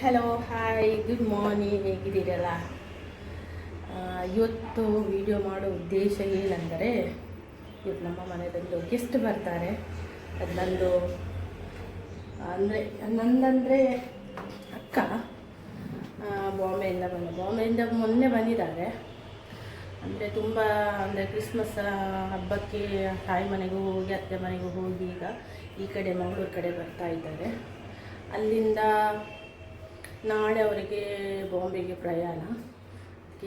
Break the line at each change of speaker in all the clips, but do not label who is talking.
Hello hi good morning ಹೇಗಿದ್ದೀರಲ್ಲ? ಇವತ್ತು video ಮಾಡೋ ಉದ್ದೇಶ ಏನಂದರೆ, ಇವತ್ತು ನಮ್ಮ ಮನೆಯದೊಂದು ಗೆಸ್ಟ್ ಬರ್ತಾರೆ. ಅದು ನಂದು, ಅಂದರೆ ನಂದಂದರೆ ಅಕ್ಕ. ಬಾಂಬೆಯಿಂದ ಬಂದ, ಬಾಂಬೆಯಿಂದ ಮೊನ್ನೆ ಬಂದಿದ್ದಾರೆ. ಅಂದರೆ ತುಂಬ, ಅಂದರೆ ಕ್ರಿಸ್ಮಸ್ ಹಬ್ಬಕ್ಕೆ ತಾಯಿ ಮನೆಗೂ ಹೋಗಿ, ಅತ್ತೆ ಮನೆಗೂ ಹೋಗಿ ಈಗ ಈ ಕಡೆ, ಮಂಗಳೂರು ಕಡೆ ಬರ್ತಾ ಇದ್ದಾರೆ. ಅಲ್ಲಿಂದ ನಾಳೆ ಅವರಿಗೆ ಬಾಂಬೆಗೆ ಪ್ರಯಾಣ.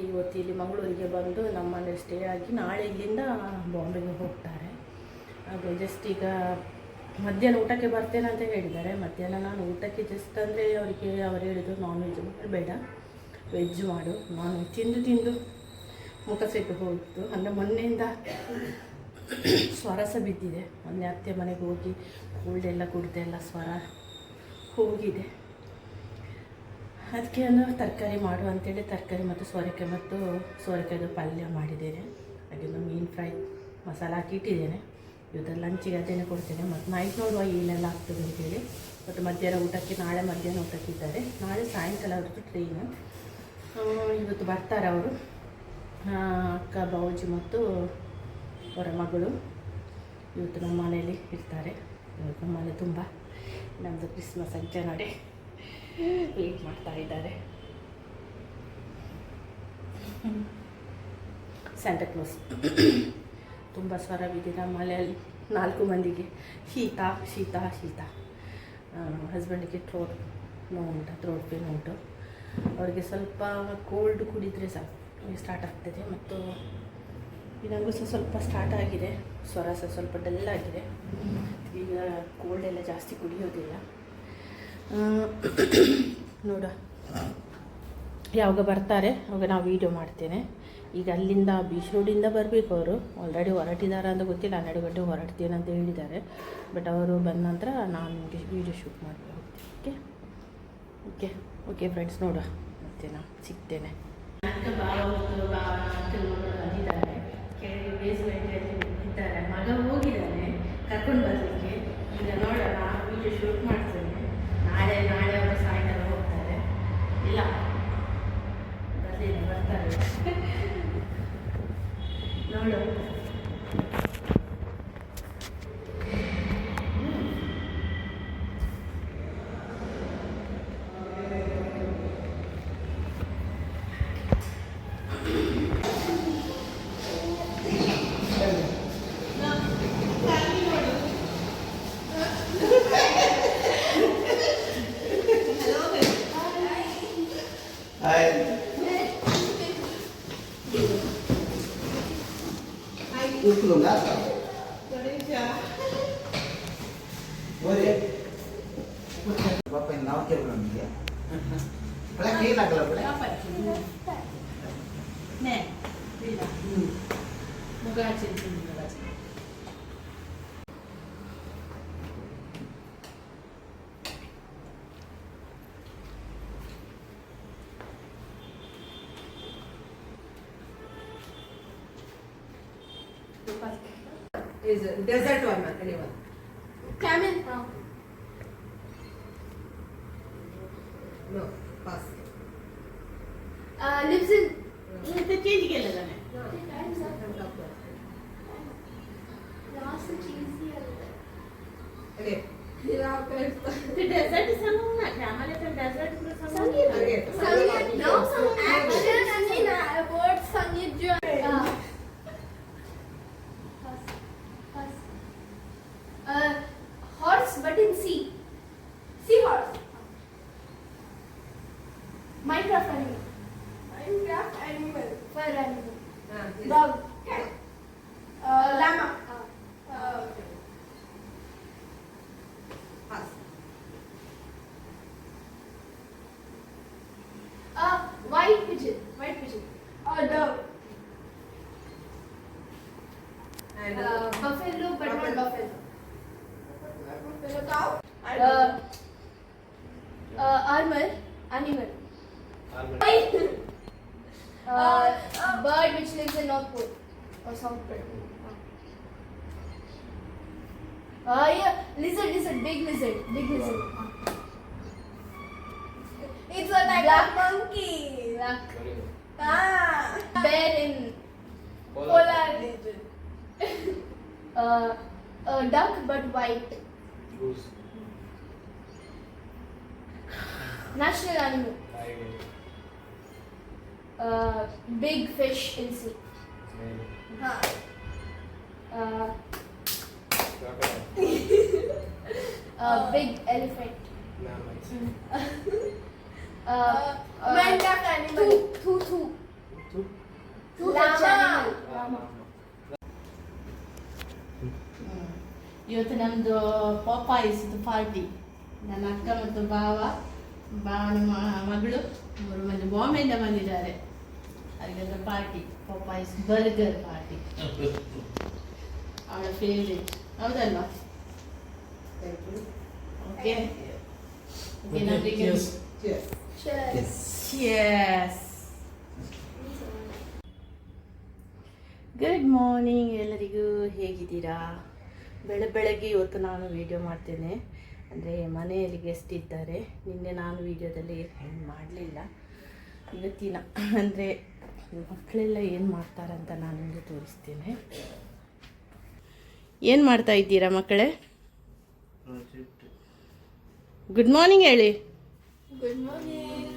ಇವತ್ತು ಇಲ್ಲಿ ಮಂಗಳೂರಿಗೆ ಬಂದು ನಮ್ಮ ಮನೆ ಸ್ಟೇ ಆಗಿ ನಾಳೆ ಇಲ್ಲಿಂದ ಬಾಂಬೆಗೆ ಹೋಗ್ತಾರೆ. ಅದು ಜಸ್ಟ್ ಈಗ ಮಧ್ಯಾಹ್ನ ಊಟಕ್ಕೆ ಬರ್ತೇನೆ ಅಂತ ಹೇಳಿದ್ದಾರೆ. ಮಧ್ಯಾಹ್ನ ನಾನು ಊಟಕ್ಕೆ ಜಸ್ಟ್ ಅಂದರೆ ಅವರಿಗೆ ಅವರು ಹೇಳಿದ್ರು ನಾನ್ ವೆಜ್ ಬೇಡ. ವೆಜ್ ಮಾಡು. ನಾನ್ ವೆಜ್ ತಿಂದು ತಿಂದು ಮುಖ ಸೇಟು ಹೋಯಿತು. ಅಂದರೆ ಮೊನ್ನೆಯಿಂದ ಸ್ವರ ಸಹ ಬಿದ್ದಿದೆ. ಮೊನ್ನೆ ಅತ್ತೆ ಮನೆಗೆ ಹೋಗಿ ಕೋಲ್ಡ್ ಎಲ್ಲ ಕುಡ್ದೆಲ್ಲ ಸ್ವರ ಹೋಗಿದೆ. ಅದಕ್ಕೆ ನಾನು ತರಕಾರಿ ಮಾಡು ಅಂತೇಳಿ ತರಕಾರಿ ಮತ್ತು ಸೋರೆಕಾಯಿ ಮತ್ತು ಸೋರೆಕಾಯ್ದು ಪಲ್ಯ ಮಾಡಿದ್ದೇನೆ. ಹಾಗೆ ಮೀನು ಫ್ರೈ ಮಸಾಲ ಹಾಕಿ ಇಟ್ಟಿದ್ದೇನೆ. ಇವತ್ತು ಲಂಚಿಗೆ ಅದೇನೆ ಕೊಡ್ತೇನೆ. ಮತ್ತು ನೈಟ್ ನೋಡುವ ಏನೆಲ್ಲ ಆಗ್ತದೆ ಅಂತೇಳಿ. ಮತ್ತು ಮಧ್ಯಾಹ್ನ ಊಟಕ್ಕೆ ನಾಳೆ ಮಧ್ಯಾಹ್ನ ಊಟಕ್ಕೆ ಇದ್ದಾರೆ. ನಾಳೆ ಸಾಯಂಕಾಲ ಅವ್ರದ್ದು ಟ್ರೈನು ಇವತ್ತು ಬರ್ತಾರೆ ಅವರು. ಅಕ್ಕ ಬಾವುಜಿ ಮತ್ತು ಅವರ ಮಗಳು ಇವತ್ತು ನಮ್ಮ ಮನೆಯಲ್ಲಿ ಇರ್ತಾರೆ. ಇವತ್ತು ನಮ್ಮ ಮನೆ ತುಂಬ. ನಮ್ಮದು ಕ್ರಿಸ್ಮಸ್ ಸಂಜೆ ನೋಡಿ. ವೇಟ್ ಮಾಡ್ತಾ ಇದ್ದಾರೆ. ಕ್ಲೋಸ್ ತುಂಬ ಸ್ವರ ಬಿದ್ದಿದೆ ನಮ್ಮ ಮನೆಯಲ್ಲಿ ನಾಲ್ಕು ಮಂದಿಗೆ. ಶೀತ ಶೀತ ಶೀತ. ಹಸ್ಬೆಂಡಿಗೆ ಥ್ರೋಟ್ ನೋವು ಉಂಟು ಥ್ರೋಟ್ ಪೇನ್ ಉಂಟು. ಅವರಿಗೆ ಸ್ವಲ್ಪ ಕೋಲ್ಡ್ ಕುಡಿದರೆ ಸಾಕು. ಸ್ಟಾರ್ಟ್ ಆಗ್ತದೆ. ಮತ್ತು ನನಗೂ ಸಹ ಸ್ವಲ್ಪ ಸ್ಟಾರ್ಟ್ ಆಗಿದೆ. ಸ್ವರ ಸಹ ಸ್ವಲ್ಪ ಡಲ್ ಆಗಿದೆ. ಈಗ ಕೋಲ್ಡ್ ಎಲ್ಲ ಜಾಸ್ತಿ ಕುಡಿಯೋದಿಲ್ಲ. ಆ, ನೋಡುವ ಯಾವಾಗ ಬರ್ತಾರೆ ಅವಾಗ ನಾವು ವೀಡಿಯೋ ಮಾಡ್ತೇನೆ. ಈಗ ಅಲ್ಲಿಂದ ಬೀಚ್ ರೋಡಿಂದ ಬರಬೇಕು ಅವರು. ಆಲ್ರೆಡಿ ಹೊರಟಿದ್ದಾರೆ ಅಂತ ಗೊತ್ತಿಲ್ಲ ಹನ್ನೆರಡು ಗಂಟೆ ಹೊರಡ್ತೀನಿ ಅಂತ ಹೇಳಿದ್ದಾರೆ. ಬಟ್ ಅವರು ಬಂದ ನಂತರ ನಾನು ನಿಮಗೆ ವೀಡಿಯೋ ಶೂಟ್ ಮಾಡಿ ಹೋಗ್ತೀನಿ ಓಕೆ ಓಕೆ ಓಕೆ ಫ್ರೆಂಡ್ಸ್ ನೋಡುವ ಮತ್ತೆ ನಾನು ಸಿಗ್ತೇನೆ. ಕರ್ಕೊಂಡು ಬರಲಿಕ್ಕೆ. ಈಗ ನೋಡೋಣ ವೀಡಿಯೋ ಶೂಟ್ ಮಾಡ್ತೇನೆ ನಾಳೆ ನಾಳೆ ಅವರು ಸಾಯಂಕಾಲ ಹೋಗ್ತಾರೆ ಇಲ್ಲ ಬರ್ಲಿಲ್ಲ ಬರ್ತಾರೆ ನೋಡು
Desert one.
ते
डेझर्ट
सांगू
ना आम्हाला तर डेझर्ट सांगू Uh, buffalo, but not
Buffalo.
buffalo. Cow. Uh, uh, armor, animal. Armor. uh, uh, bird which lives in North Pole or South Pole. Uh, yeah, lizard, lizard, big lizard, big lizard. it's a type Black monkey. Black. Ah. Bear in polar, polar region. Uh, a duck but white. Goose. National animal. Uh, big fish in sea. Huh. Uh, a big elephant. uh,
Minecraft animal.
Two, two, two. Two Two
Llama.
animal. Llama.
ಇವತ್ತು ನಮ್ಮದು ಪಾಪಾಯಿಸ್ದು party ನನ್ನ ಅಕ್ಕ ಮತ್ತು ಭಾವ ಭಾವನ ಮ- ಮಗಳು ಮೂರು ಮಂದಿ ಬಾಂಬೆಯಿಂದ ಬಂದಿದ್ದಾರೆ. ಅದಕ್ಕೆಲ್ಲ ಪಾರ್ಟಿ ಪಾಪಾಯಿಸ್ ಬರ್ಗರ್ ಪಾರ್ಟಿ ಅವಳ ಫೇವ್ರೇಟ್ ಹೌದಲ್ವಾ? ಓಕೆ ನಮಗೆ. ಗುಡ್ ಮಾರ್ನಿಂಗ್ ಎಲ್ಲರಿಗೂ. ಹೇಗಿದ್ದೀರಾ? ಬೆಳ ಬೆಳಗ್ಗೆ ಇವತ್ತು ನಾನು ವೀಡಿಯೋ ಮಾಡ್ತೇನೆ. ಅಂದರೆ ಮನೆಯಲ್ಲಿ ಗೆಸ್ಟ್ ಇದ್ದಾರೆ. ನಿನ್ನೆ ನಾನು ವಿಡಿಯೋದಲ್ಲಿ ಮಾಡಲಿಲ್ಲ. ಇವತ್ತಿನ ಅಂದರೆ ಮಕ್ಕಳೆಲ್ಲ ಏನು ಮಾಡ್ತಾರಂತ ನಾನು ನಿಮಗೆ ತೋರಿಸ್ತೇನೆ. ಏನು ಮಾಡ್ತಾ ಇದ್ದೀರಾ ಮಕ್ಕಳೇ? ಗುಡ್ ಮಾರ್ನಿಂಗ್ ಹೇಳಿ.
Good morning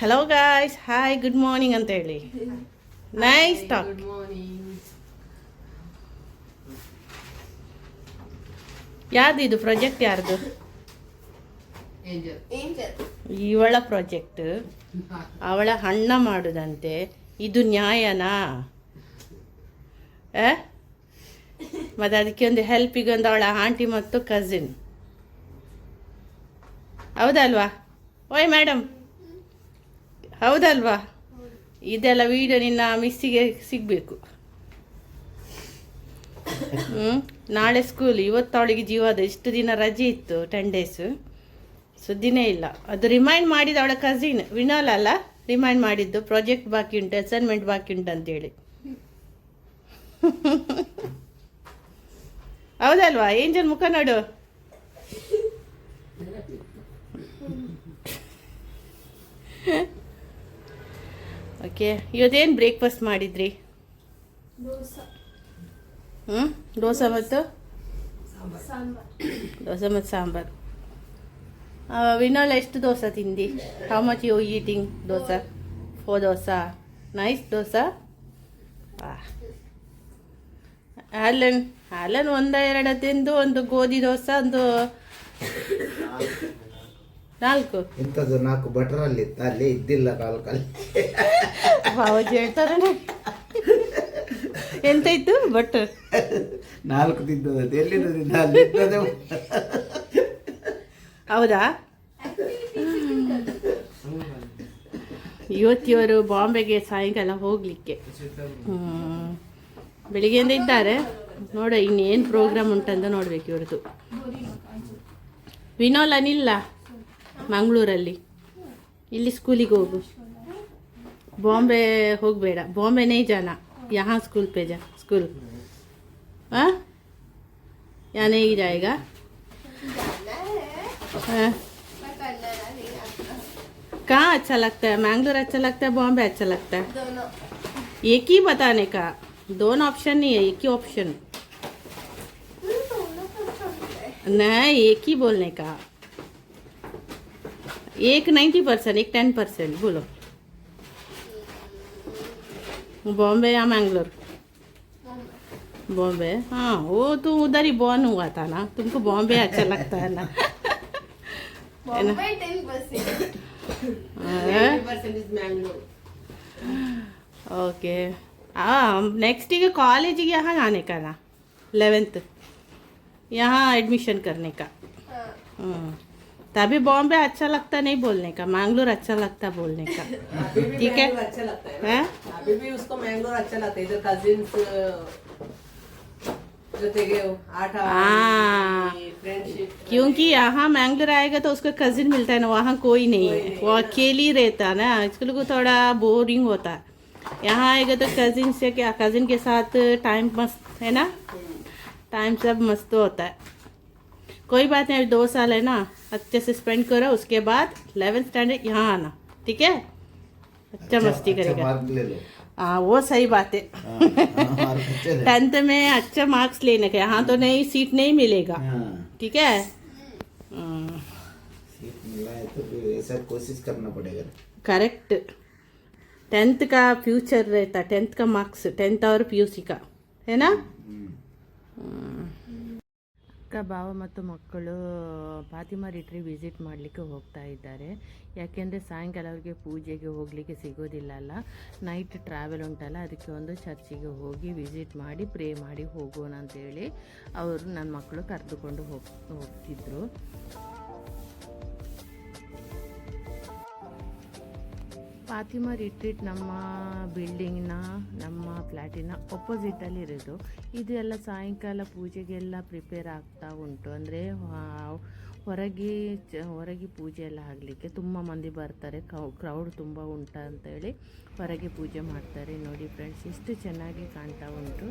hello guys hi good morning ಅಂತ ಹೇಳಿ. Nice talk
good morning.
ಯಾರ್ದು ಇದು ಪ್ರಾಜೆಕ್ಟ್ ಯಾರ್ದು. ಇವಳ ಪ್ರಾಜೆಕ್ಟ್ ಅವಳ ಹಣ್ಣ ಮಾಡುದಂತೆ. ಇದು ನ್ಯಾಯನಾ? ಆ? ಮತ್ತೆ ಅದಕ್ಕೆ ಒಂದು ಹೆಲ್ಪಿಗೆ ಒಂದು ಅವಳ ಆಂಟಿ ಮತ್ತು ಕಸಿನ್ ಹೌದಲ್ವಾ? ಓಯ್ ಮೇಡಮ್ ಹೌದಲ್ವಾ? ಇದೆಲ್ಲ ವಿಡಿಯೋ ನಿನ್ನ ಮಿಸ್ಸಿಗೆ ಸಿಗಬೇಕು. ನಾಳೆ ಸ್ಕೂಲ್ ಇವತ್ತು ಅವಳಿಗೆ ಜೀವದ ಇಷ್ಟು ದಿನ ರಜೆ ಇತ್ತು ಟೆನ್ ಡೇಸ್ ಸುದ್ದಿನೇ ಇಲ್ಲ. ಅದು ರಿಮೈಂಡ್ ಮಾಡಿದ ಅವಳ ಕಸಿನ್ ವಿನೋಲ್ ಅಲ್ಲ? ರಿಮೈಂಡ್ ಮಾಡಿದ್ದು ಪ್ರಾಜೆಕ್ಟ್ ಬಾಕಿ ಉಂಟು ಅಸೈನ್ಮೆಂಟ್ ಬಾಕಿ ಉಂಟು ಅಂತೇಳಿ ಹೌದಲ್ವಾ? ಏಂಜಲ್ ಮುಖ ನೋಡು. ಓಕೆ ಇವತ್ತೇನು ಬ್ರೇಕ್ಫಾಸ್ಟ್ ಮಾಡಿದ್ರಿ. ಹ್ಞೂ ದೋಸೆ ಮತ್ತು. ದೋಸೆ ಮತ್ತು ಸಾಂಬಾರು. ವಿನಾಳ ಎಷ್ಟು dosa ತಿಂದಿ? How much you eating dosa? Four dosa? Nice dosa? ಹಾಲನ್ ಹಾಲನ್ ಒಂದ ಎರಡು ತಿಂದು ಒಂದು ಗೋಧಿ ದೋಸೆ ಒಂದು ನಾಲ್ಕು.
ಇಂಥದ್ದು ನಾಲ್ಕು? ಬಟರಲ್ಲಿ ಇತ್ತು? ಅಲ್ಲಿ ಇದ್ದಿಲ್ಲ ಕಾಲು
ಹೇಳ್ತಾರೆ ಎಂತ ಇತ್ತು ಬಟ್
ನಾಲ್ಕು ತಿಂದದ್ದು ಅಲ್ಲಿ ಇದ್ದದ್ದು
ಹೌದಾ? ಇವತ್ತಿವರು ಬಾಂಬೆಗೆ ಸಾಯಂಕಾಲ ಹೋಗಲಿಕ್ಕೆ. ಬೆಳಿಗ್ಗೆಯಿಂದ ಇದ್ದಾರೆ. ನೋಡ ಇನ್ನೇನು ಪ್ರೋಗ್ರಾಮ್ ಉಂಟಂತ ನೋಡ್ಬೇಕು ಇವ್ರದ್ದು. ವಿನೋಲ್ ಅನಿಲ್ಲ ಮಂಗಳೂರಲ್ಲಿ. ಇಲ್ಲಿ ಸ್ಕೂಲಿಗೆ ಹೋಗು. ಬಾಂಬೆ ಹೋಗಬೇಡ. ಬಾಂಬೆನೇ ಜಾನ. यहाँ स्कूल पे जा स्कूल। हाँ? यहाँ नहीं जाएगा?
हाँ।
कहाँ अच्छा लगता है? मैंगलोर अच्छा लगता है बॉम्बे अच्छा लगता है? एक ही बताने का? दोनों ऑप्शन नहीं है एक ही ऑप्शन। नहीं एक ही बोलने का? एक नाइन्टी परसेंट एक टेन परसेंट बोलो। बॉम्बे या मैंगलोर? बॉम्बे। हाँ वो तो उधर ही बॉर्न हुआ था ना। तुमको बॉम्बे अच्छा लगता है ना? हाँ?
90% is Mangalore.
Okay. Next year college यहाँ आने का ना। इलेवेंथ यहाँ एडमिशन करने का।
हाँ।
हम्म, तभी बॉम्बे अच्छा लगता नहीं बोलने का मैंगलोर अच्छा लगता बोलने का। ठीक है?
अच्छा लगता है, अभी
हाँ?
भी उसको मैंगलोर अच्छा लगता है
हाँ। क्योंकि यहाँ मैंगलोर आएगा तो उसका कजिन मिलता है ना वहाँ कोई नहीं है। वो अकेली रहता ना इसके लिए थोड़ा बोरिंग होता है। यहाँ आएगा तो कजिन से क्या कजिन के साथ टाइम मस्त है ना? टाइम सब मस्त होता है। कोई बात नहीं अभी दो साल है ना अच्छे से स्पेंड करो उसके बाद 11th स्टैंडर्ड यहाँ आना ठीक है? अच्छा मस्ती
अच्छा
करेगा। हाँ वो सही बात है।
हाँ, हाँ, अच्छे ले।
टेंथ में अच्छा मार्क्स लेने का यहाँ तो नहीं सीट नहीं मिलेगा
हाँ।
ठीक है? हम्म,
सीट मिला है तो फिर ऐसा कोशिश करना पड़ेगा।
करेक्ट टेंथ का फ्यूचर रहता टेंथ का मार्क्स टेंथ और पी का है ना? ಅಕ್ಕ ಭಾವ ಮತ್ತು ಮಕ್ಕಳು ಫಾತಿಮಾ ರಿಟ್ರಿ ವಿಸಿಟ್ ಮಾಡಲಿಕ್ಕೆ ಹೋಗ್ತಾ ಇದ್ದಾರೆ. ಯಾಕೆಂದರೆ ಸಾಯಂಕಾಲ ಅವರಿಗೆ ಪೂಜೆಗೆ ಹೋಗಲಿಕ್ಕೆ ಸಿಗೋದಿಲ್ಲ ಅಲ್ಲ. ನೈಟ್ ಟ್ರಾವೆಲ್ ಉಂಟಲ್ಲ, ಅದಕ್ಕೆ ಒಂದು ಚರ್ಚಿಗೆ ಹೋಗಿ ವಿಸಿಟ್ ಮಾಡಿ ಪ್ರೇ ಮಾಡಿ ಹೋಗೋಣ ಅಂತೇಳಿ ಅವರು ನನ್ನ ಮಕ್ಕಳು ಕರೆದುಕೊಂಡು ಹೋಗ್, ಹೋಗ್ತಿದ್ರು. ಫಾತಿಮಾ ರಿಟ್ರೀಟ್ ನಮ್ಮ ಬಿಲ್ಡಿಂಗ್ನ ನಮ್ಮ ಫ್ಲ್ಯಾಟಿನ ಒಪೋಸಿಟಲ್ಲಿ ಇರೋದು. ಇದು ಎಲ್ಲ ಸಾಯಂಕಾಲ ಪೂಜೆಗೆಲ್ಲ ಪ್ರಿಪೇರ್ ಆಗ್ತಾ ಉಂಟು. ಅಂದರೆ ಹೊರಗೆ ಚ, ಹೊರಗೆ ಪೂಜೆ ಎಲ್ಲ ಆಗಲಿಕ್ಕೆ ತುಂಬ ಮಂದಿ ಬರ್ತಾರೆ. ಕ್ರೌಡ್ ತುಂಬ ಉಂಟ ಅಂತೇಳಿ ಹೊರಗೆ ಪೂಜೆ ಮಾಡ್ತಾರೆ. ನೋಡಿ ಫ್ರೆಂಡ್ಸ್ ಎಷ್ಟು ಚೆನ್ನಾಗಿ ಕಾಣ್ತಾ ಉಂಟು.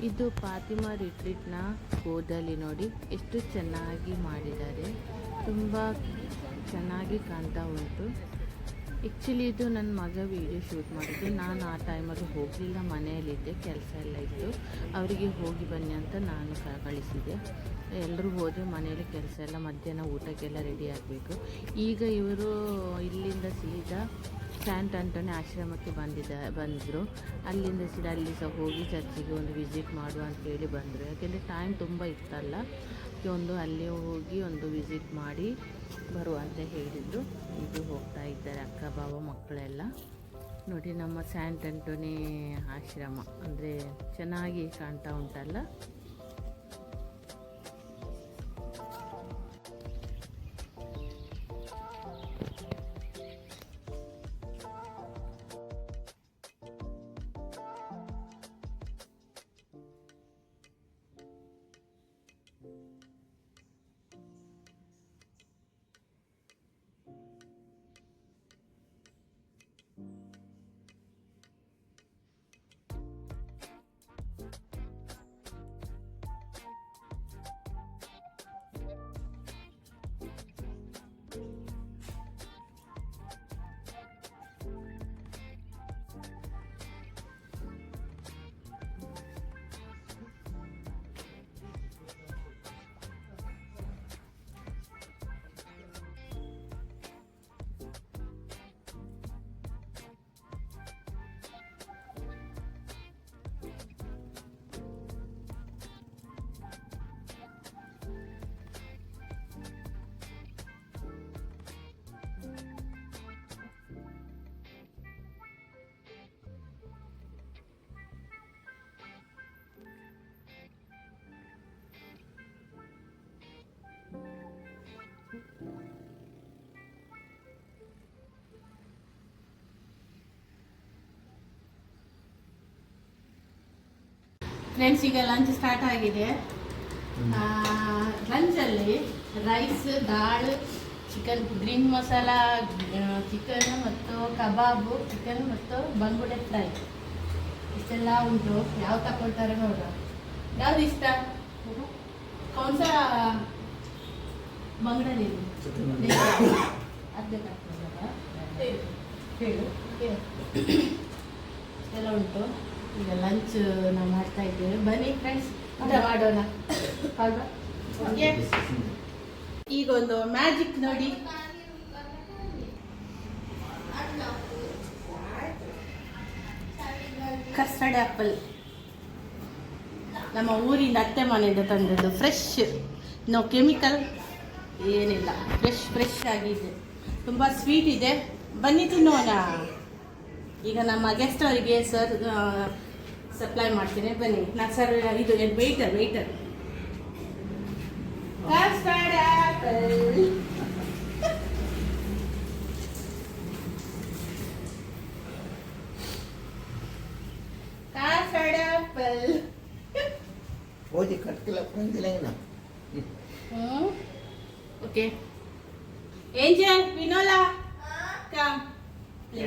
ಇದು ಫಾತಿಮಾ ರಿಟ್ರೀಟ್ನ ಕೂದಲಿ ನೋಡಿ ಎಷ್ಟು ಚೆನ್ನಾಗಿ ಮಾಡಿದ್ದಾರೆ. ತುಂಬ ಚೆನ್ನಾಗಿ ಕಾಣ್ತಾ ಉಂಟು. ಆ್ಯಕ್ಚುಲಿ ಇದು ನನ್ನ ಮಗ ವಿಡಿಯೋ ಶೂಟ್ ಮಾಡಿದ್ದು. ನಾನು ಆ ಟೈಮಲ್ಲಿ ಹೋಗಲಿಲ್ಲ, ಮನೆಯಲ್ಲಿದ್ದೆ, ಕೆಲಸ ಎಲ್ಲ ಇತ್ತು. ಅವರಿಗೆ ಹೋಗಿ ಬನ್ನಿ ಅಂತ ನಾನು ಕಳಿಸಿದೆ. ಎಲ್ಲರೂ ಹೋದರೆ ಮನೆಯಲ್ಲಿ ಕೆಲಸ ಎಲ್ಲ, ಮಧ್ಯಾಹ್ನ ಊಟಕ್ಕೆಲ್ಲ ರೆಡಿ ಆಗಬೇಕು. ಈಗ ಇವರು ಇಲ್ಲಿಂದ ಸೀದಾ ಸ್ಯಾಂಟ್ ಆಂಟೋನಿ ಆಶ್ರಮಕ್ಕೆ ಬಂದಿದ್ದ, ಬಂದರು. ಅಲ್ಲಿಂದ ಸಿಡ ಅಲ್ಲಿ ಸಹ ಹೋಗಿ ಚರ್ಚಿಗೆ ಒಂದು ವಿಸಿಟ್ ಮಾಡುವ ಅಂತ ಹೇಳಿ ಬಂದರು. ಯಾಕೆಂದರೆ ಟೈಮ್ ತುಂಬ ಇತ್ತಲ್ಲ. ಒಂದು ಅಲ್ಲೇ ಹೋಗಿ ಒಂದು ವಿಸಿಟ್ ಮಾಡಿ ಬರುವ ಅಂತ ಹೇಳಿದ್ದು. ಇದು ಹೋಗ್ತಾ ಇದ್ದಾರೆ ಅಕ್ಕ ಬಾವ ಮಕ್ಕಳೆಲ್ಲ. ನೋಡಿ ನಮ್ಮ ಸ್ಯಾಂಟ್ ಆಂಟೋನಿ ಆಶ್ರಮ. ಅಂದರೆ ಚೆನ್ನಾಗಿ ಕಾಣ್ತಾ ಉಂಟಲ್ಲ. ಫ್ರೆಂಡ್ಸ್ ಈಗ ಲಂಚ್ ಸ್ಟಾರ್ಟ್ ಆಗಿದೆ. ಲಂಚಲ್ಲಿ rice dal chicken green masala chicken ಮತ್ತು ಕಬಾಬು ಚಿಕನ್ ಮತ್ತು ಬಂಗುಡೆ ಫ್ರೈ ಇಷ್ಟೆಲ್ಲ ಉಂಟು. ಯಾವ ತಗೊಳ್ತಾರೆ ನೋಡುವ. ಯಾವ್ದು ಇಷ್ಟ? ಕೌನ್ಸ ಬಂಗಡೆ ಅದೇ ಹೇಳು. ಎಲ್ಲ ಉಂಟು. ಈಗ ಲಂಚ್ ನಾವು ಮಾಡ್ತಾ ಇದ್ದೇವೆ. ಬನ್ನಿ ಫ್ರೆಂಡ್ಸ್ ಊಟ ಮಾಡೋಣ. ಅಲ್ವಾ ಓಕೆ ಈಗ ಒಂದು ಮ್ಯಾಜಿಕ್ ನೋಡಿ. ಕಸ್ಟರ್ಡ್ ಆ್ಯಪಲ್ ನಮ್ಮ ಊರಿಂದ ಅತ್ತೆ ಮನೆಯಿಂದ ತಂದದ್ದು ಫ್ರೆಶ್ ನೋ ಕೆಮಿಕಲ್ ಏನಿಲ್ಲ. ಫ್ರೆಶ್ ಫ್ರೆಶ್ ಆಗಿದೆ. ತುಂಬ ಸ್ವೀಟ್ ಇದೆ. ಬನ್ನಿ ತಿನ್ನೋಣ. ಈಗ ನಮ್ಮ ಗೆಸ್ಟ್ ಅವರಿಗೆ ಸರ್ ಸಪ್ಲೈ ಮಾಡ್ತೀನಿ ಬನ್ನಿ ನಾ ಸರ್ ಇದು waiter waiter
custard apple
custard apple ಓದಿ ಕಟ್ಕಲ ಬಂದಿಲ್ಲ ಓಕೆ ಏಂಜಲ್ ವಿನೋಲಾ ಕಮ್ ಪ್ಲೇ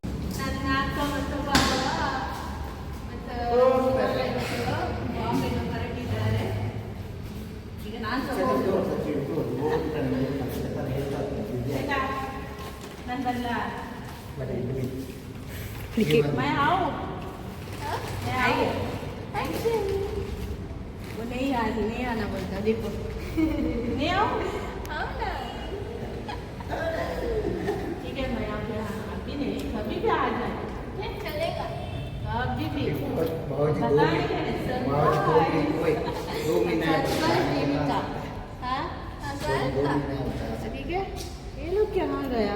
मैं आऊँ मैं आऊँ वो नहीं आ नहीं आना बोलता देखो नहीं आऊँ ठीक है मैं यहाँ पे अभी नहीं कभी भी आ जाए
चलेगा
कभी भी
दो मिनट
हाँ
दो मिनट
ठीक है ये लोग कहाँ गया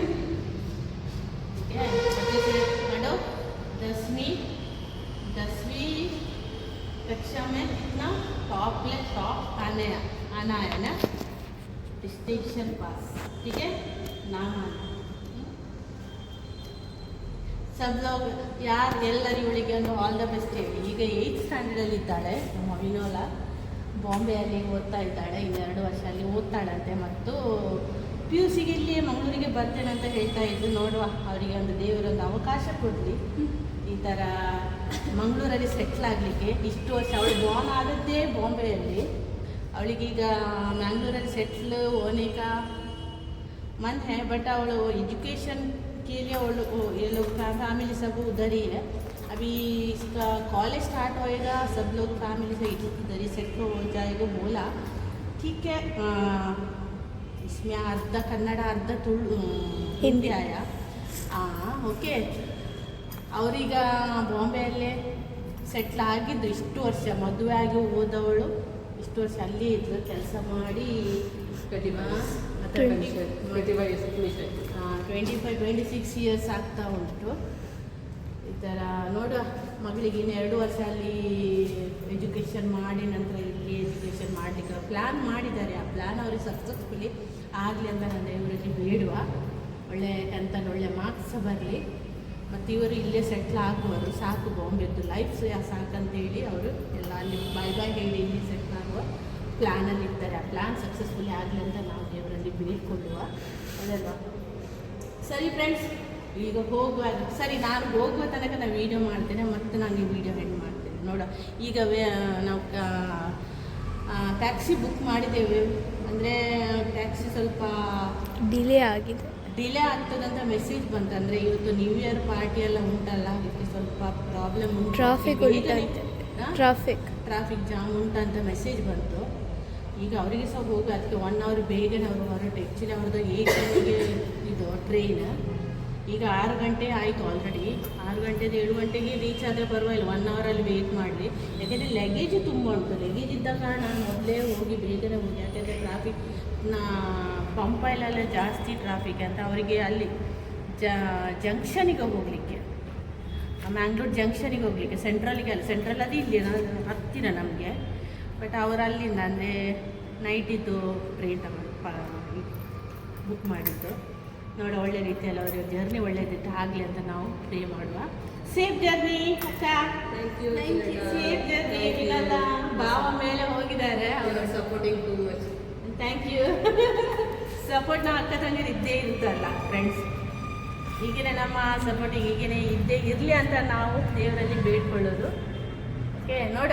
टॉप ले टॉप आने आना है ना डिस्टिंक्शन पास ठीक है नाम आना ಸಬ್ ಲೋಗ್ ಯಾರು ಎಲ್ಲರೂ ಇವಳಿಗೆ ಒಂದು ಆಲ್ ದ ಬೆಸ್ಟ್ ಹೇಳಿ ಈಗ ಏಯ್ತ್ ಸ್ಟ್ಯಾಂಡರ್ಡಲ್ಲಿ ಇದ್ದಾಳೆ ನಮ್ಮ ವಿನೋಲ ಬಾಂಬೆಯಲ್ಲಿ ಓದ್ತಾ ಇದ್ದಾಳೆ ಇನ್ನೆರಡು ವರ್ಷ ಅಲ್ಲಿ ಓದ್ತಾಳಂತೆ ಮತ್ತು ಪಿ ಯು ಸಿಗೆ ಇಲ್ಲಿ ಮಂಗಳೂರಿಗೆ ಬರ್ತೇನೆ ಅಂತ ಹೇಳ್ತಾ ಇದ್ದು ನೋಡುವ ಅವರಿಗೆ ಒಂದು ದೇವರೊಂದು ಅವಕಾಶ ಕೊಡಲಿ ಈ ಥರ ಮಂಗಳೂರಲ್ಲಿ ಸೆಟ್ಲ್ ಆಗಲಿಕ್ಕೆ ಇಷ್ಟು ವರ್ಷ ಅವಳು ಬಾನ್ ಆದದ್ದೇ ಬಾಂಬೆಯಲ್ಲಿ ಅವಳಿಗೀಗ ಮ್ಯಾಂಗ್ಳೂರಲ್ಲಿ ಸೆಟ್ಲ್ ಓನೇಕ ಮನೆ ಬಟ್ ಅವಳು ಎಜುಕೇಷನ್ ಕೇಳಿ ಅವಳು ಎಲ್ಲೋ ಫ್ಯಾಮಿಲಿ ಸಬ್ಬು ಉಧರಿ है ಕಾಲೇಜ್ ಸ್ಟಾರ್ಟ್ कॉलेज ಸಬ್ಲೋ ಫ್ಯಾಮಿಲಿ सब लोग फैमिली से इधर ही सेट हो ಅರ್ಧ बोला ठीक है आ, इसमें अर्ध कन्नड़ ಅವರೀಗ ಬಾಂಬೆಯಲ್ಲೇ ಸೆಟ್ಲ್ ಆಗಿದ್ದು ಇಷ್ಟು ವರ್ಷ ಮದುವೆ ಆಗಿ ಹೋದವಳು ಇಷ್ಟು ವರ್ಷ ಅಲ್ಲಿ ಇದ್ರು ಕೆಲಸ ಮಾಡಿ twenty five twenty six years ಆಗ್ತಾ ಉಂಟು. ಈ ಥರ ನೋಡುವ ಮಗಳಿಗೆ ಇನ್ನು ಎರಡು ವರ್ಷ ಅಲ್ಲಿ ಎಜುಕೇಷನ್ ಮಾಡಿ ನಂತರ ಇಲ್ಲಿ ಎಜುಕೇಷನ್ ಮಾಡಲಿಕ್ಕೆ ಪ್ಲ್ಯಾನ್ ಮಾಡಿದ್ದಾರೆ. ಆ ಪ್ಲ್ಯಾನ್ ಅವ್ರಿಗೆ ಸಕ್ಸಸ್ಫುಲಿ ಆಗಲಿ ಅಂತ ನನ್ನ ದೇವರಲ್ಲಿ ಬೇಡುವ. ಒಳ್ಳೆ ಟೆಂತಲ್ಲಿ ಒಳ್ಳೆ ಮಾರ್ಕ್ಸ್ ಬರಲಿ. ಮತ್ತು ಇವರು ಇಲ್ಲೇ ಸೆಟ್ಲ್ ಆಗುವರು ಸಾಕು ಬಾಂಬೆದ್ದು ಲೈಫ್ ಸಾಕಂತೇಳಿ ಅವರು ಎಲ್ಲ ಅಲ್ಲಿ ಬಾಯ್ ಬಾಯ್ ಹೇಳಿ ಇಲ್ಲಿ ಸೆಟ್ಲ್ ಆಗುವ ಪ್ಲ್ಯಾನಲ್ಲಿ ಇರ್ತಾರೆ. ಆ ಪ್ಲ್ಯಾನ್ ಸಕ್ಸಸ್ಫುಲ್ ಆಗಲಿ ಅಂತ ನಾವು ದೇವರಲ್ಲಿ ಬೀಳ್ಕೊಳ್ಳುವ ಅದೆಲ್ಲ ಸರಿ ಫ್ರೆಂಡ್ಸ್ ಈಗ ಹೋಗುವಾಗ, ಸರಿ ನಾನು ಹೋಗುವ ತನಕ ನಾನು ವೀಡಿಯೋ ಮಾಡ್ತೇನೆ, ಮತ್ತೆ ಈ ವೀಡಿಯೋ ಹೆಂಡ್ ಮಾಡ್ತೇನೆ. ನೋಡ ಈಗ ನಾವು ಟ್ಯಾಕ್ಸಿ ಬುಕ್ ಮಾಡಿದ್ದೇವೆ. ಅಂದರೆ ಟ್ಯಾಕ್ಸಿ ಸ್ವಲ್ಪ
ಡಿಲೇ ಆಗಿದೆ.
ಡಿಲೇ ಆಗ್ತದಂತ ಮೆಸೇಜ್ ಬಂತು ಅಂದರೆ ಇವತ್ತು ನ್ಯೂ ಇಯರ್ ಪಾರ್ಟಿ ಎಲ್ಲ ಉಂಟಲ್ಲ ಅದಕ್ಕೆ ಸ್ವಲ್ಪ ಪ್ರಾಬ್ಲಮ್ ಉಂಟು.
ಟ್ರಾಫಿಕ್ ಟ್ರಾಫಿಕ್
ಟ್ರಾಫಿಕ್ ಜಾಮ್ ಉಂಟಂತ ಮೆಸೇಜ್ ಬಂತು. ಈಗ ಅವರಿಗೆ ಸಹ ಹೋಗಿ ಅದಕ್ಕೆ ಒನ್ ಅವರ್ ಬೇಗನೆ ಅವರು ಹೊರಟು. ಆ್ಯಕ್ಚುಲಿ ಅವ್ರದ್ದು ಏಟ್ ಗಂಟೆಗೆ ಇದು ಟ್ರೈನ್ ಈಗ ಆರು ಗಂಟೆ ಆಯಿತು ಆಲ್ರೆಡಿ ಆರು ಗಂಟೆದು ಏಳು ಗಂಟೆಗೆ ರೀಚ್ ಆದರೆ ಪರವಾಗಿಲ್ಲ ಒನ್ ಅವರಲ್ಲಿ ವೇಟ್ ಮಾಡಲಿ ಯಾಕೆಂದರೆ ಲಗೇಜ್ ತುಂಬ ಉಂಟು. ಲಗೇಜ್ ಇದ್ದ ಕಾರಣ ನಾನು ಮೊದಲೇ ಹೋಗಿ ಬೇಗನೆ ಹೋಗಿ, ಯಾಕೆಂದರೆ ಟ್ರಾಫಿಕ್ ನಾ ಪಂಪೈಲೆಲ್ಲ ಜಾಸ್ತಿ ಟ್ರಾಫಿಕ್ ಅಂತ ಅವರಿಗೆ ಅಲ್ಲಿ ಜ ಜಂಕ್ಷನಿಗೆ ಹೋಗಲಿಕ್ಕೆ. ಮ್ಯಾಂಗ್ಳೂರ್ ಜಂಕ್ಷನಿಗೆ ಹೋಗಲಿಕ್ಕೆ ಸೆಂಟ್ರಲಿಗೆ ಅಲ್ಲಿ. ಸೆಂಟ್ರಲ್ ಅದು ಇಲ್ಲಿ ಹತ್ತಿರ ನಮಗೆ. ಬಟ್ ಅವರು ಅಲ್ಲಿಂದ ಅಂದರೆ ನೈಟಿದ್ದು ಟ್ರೈನ್ ತಗೊಂಡು ಬುಕ್ ಮಾಡಿದ್ದು. ನೋಡಿ ಒಳ್ಳೆ ರೀತಿಯಲ್ಲಿ ಅವರ ಜರ್ನಿ ಒಳ್ಳೇದಿತ್ತು ಆಗಲಿ ಅಂತ ನಾವು ಪ್ರೇ ಮಾಡುವ. ಸೇಫ್ ಜರ್ನಿ ಅಕ್ಕ. ಸೇಫ್ ಜರ್ನಿ ವಿನೋದ ಭಾವ ಮೇಲೆ ಹೋಗಿದ್ದಾರೆ ಅವರು.
Supporting too much
thank you support ನಾವು ಅಕ್ಕ ತಂಗಿರು ಇದ್ದೇ ಇರುತ್ತಲ್ಲ ಫ್ರೆಂಡ್ಸ್ ಹೀಗೇನೆ ನಮ್ಮ ಸಪೋರ್ಟಿಂಗ್ ಈಗಿನ ಇದ್ದೇ ಇರಲಿ ಅಂತ ನಾವು ದೇವರಲ್ಲಿ ಬೇಡ್ಕೊಳ್ಳೋದು. ಓಕೆ ನೋಡ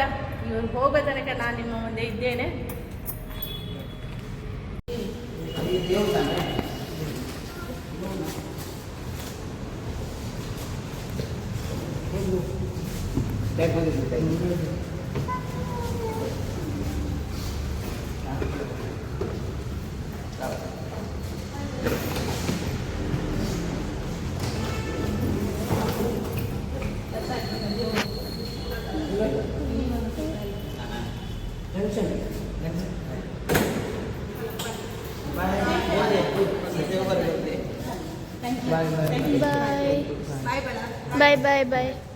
ಇವರು ಹೋಗೋ ತನಕ ನಾನು ನಿಮ್ಮ ಮುಂದೆ ಇದ್ದೇನೆ.
Bye bye
bye.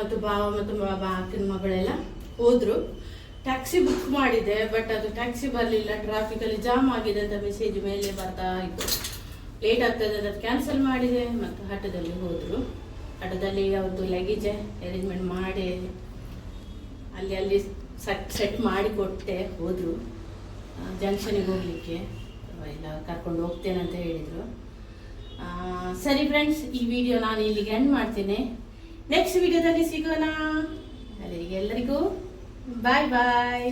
ಮತ್ತು ಭಾವ ಮತ್ತು ಅಕ್ಕನ ಮಗಳೆಲ್ಲ ಹೋದ್ರು. ಟ್ಯಾಕ್ಸಿ ಬುಕ್ ಮಾಡಿದೆ ಬಟ್ ಅದು ಟ್ಯಾಕ್ಸಿ ಬರಲಿಲ್ಲ ಟ್ರಾಫಿಕಲ್ಲಿ ಜಾಮ್ ಆಗಿದೆ ಅಂತ ಮೆಸೇಜ್ ಮೇಲೆ ಬರ್ತಾ ಇತ್ತು. ಲೇಟ್ ಆಗ್ತದೆ ಅಂತ ಕ್ಯಾನ್ಸಲ್ ಮಾಡಿದೆ ಮತ್ತು ಹಠದಲ್ಲಿ ಹೋದರು. ಹಠದಲ್ಲಿ ಅವ್ರದ್ದು ಲಗೇಜ್ ಅರೇಂಜ್ಮೆಂಟ್ ಮಾಡಿ, ಅಲ್ಲಿ ಅಲ್ಲಿ ಸೆಟ್ ಸೆಟ್ ಮಾಡಿ ಕೊಟ್ಟೆ, ಹೋದರು. ಜಂಕ್ಷನಿಗೆ ಹೋಗಲಿಕ್ಕೆ ಎಲ್ಲ ಕರ್ಕೊಂಡು ಹೋಗ್ತೇನೆ ಅಂತ ಹೇಳಿದರು. ಸರಿ ಫ್ರೆಂಡ್ಸ್ ಈ ವಿಡಿಯೋ ನಾನು ಇಲ್ಲಿಗೆ ಎಂಡ್ ಮಾಡ್ತೇನೆ. ನೆಕ್ಸ್ಟ್ ವಿಡಿಯೋದಲ್ಲಿ ಸಿಗೋಣ. ಎಲ್ಲರಿಗೂ ಬಾಯ್ ಬಾಯ್